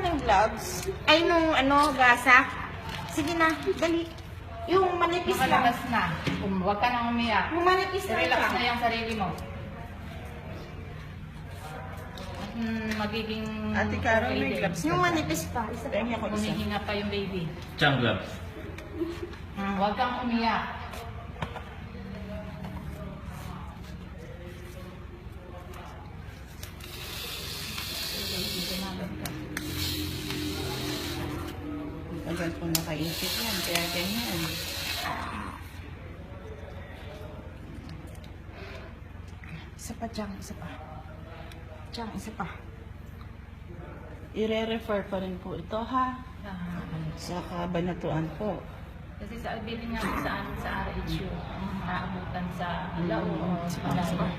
ng gloves. Ay, nung ano, gasa. Sige na, dali. Yung manipis lang. Makalabas na. Um, huwag ka nang umiyak. Yung manipis lang Relax na yung sarili mo. Mm, magiging... Ate Carol, may din. gloves Yung manipis pa. Isa pa. Isa. Humihinga pa yung baby. Chang gloves. Hmm, huwag kang umiyak. Tagal po nakaisip yan, kaya ganyan. Isa pa, Chang. Isa pa. Chang, isa pa. Ire-refer pa rin po ito ha, Ah, sa kabanatuan po. Kasi sa bilin nga po sa amin sa RHU, ang maabutan sa lao o sa lao,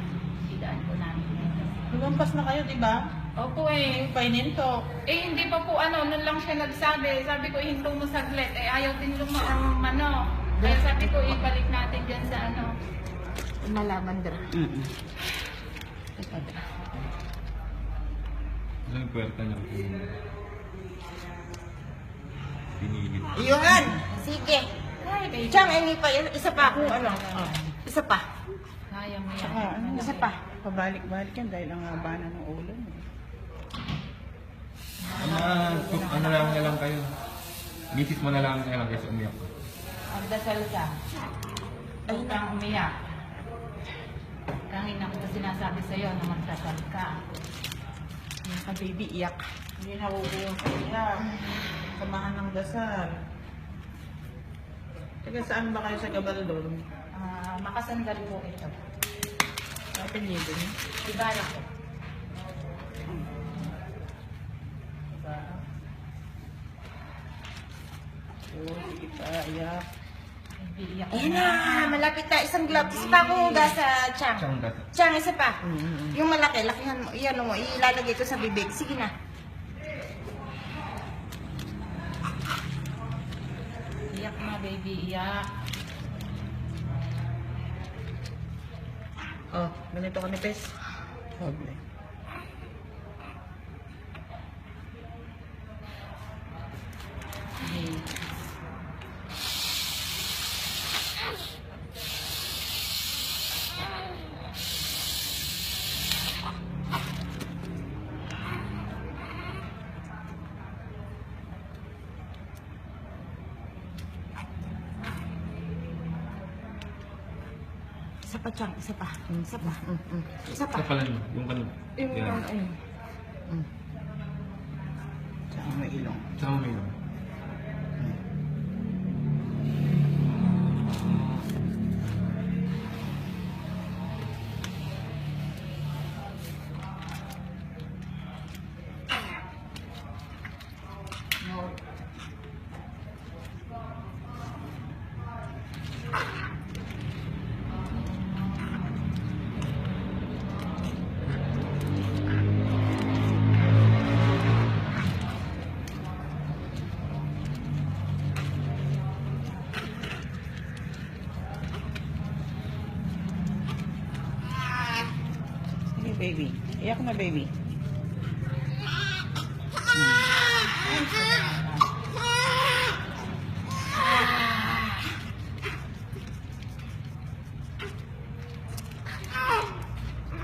idaan po namin. Lumampas na kayo, di ba? Opo eh. Yung paininto. Eh, hindi pa po ano, nun lang siya nagsabi. Sabi ko, hinto mo saglit. Eh, ayaw din lumaang ano. Kaya sabi ko, ibalik natin dyan sa ano. Malaman dra. Mm-mm. Ilang puwerta niya pinilit. Yun! Sige. Chang, ini pa. Isa pa kung ano. Oh. Isa pa. Kaya mo yan. Ano, Isa pa. pabalik-balik yan dahil ang haba na ng ulo mo. Ano, lang na lang kayo. Misis mo na lang na lang kasi umiyak ko. Magdasal ka. Huwag kang umiyak. Kanina ko na sinasabi sa'yo na magdasal ka. Yung ka, baby, iyak. Hindi nakukuha sa iyak. Samahan ng dasal. Taga saan ba kayo sa Gabaldon? Ah, makasandal po ito. Sa apelyido niyo? Ibara ko. Oo, sige pa, iyak. Ayan na, malapit na. Isang gloves. Pa kung gasa, Chang. Chang. Chang, isa pa. Mm-mm. Yung malaki, lakihan mo. Iyan mo, ilalagay ko sa bibig. Sige na. Iyak na, baby. Iyak. Oh, ganito ka ni Pes. Pobre. Isa pa, Chang. Isa pa. Isa pa. Isa pa. Sa pala niyo, yung kanina. Yung, Yan. ayun. Tsaka may ilong. Tsaka may ilong. Baby. Iyak na, baby.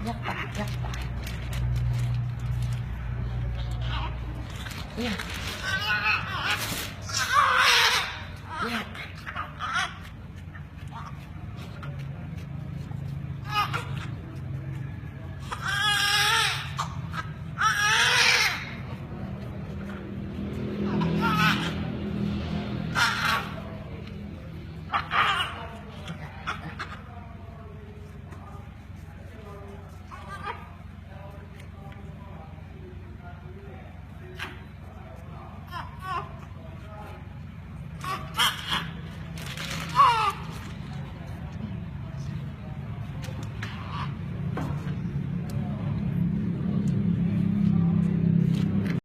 Iyak pa. Iyak pa. Ayan.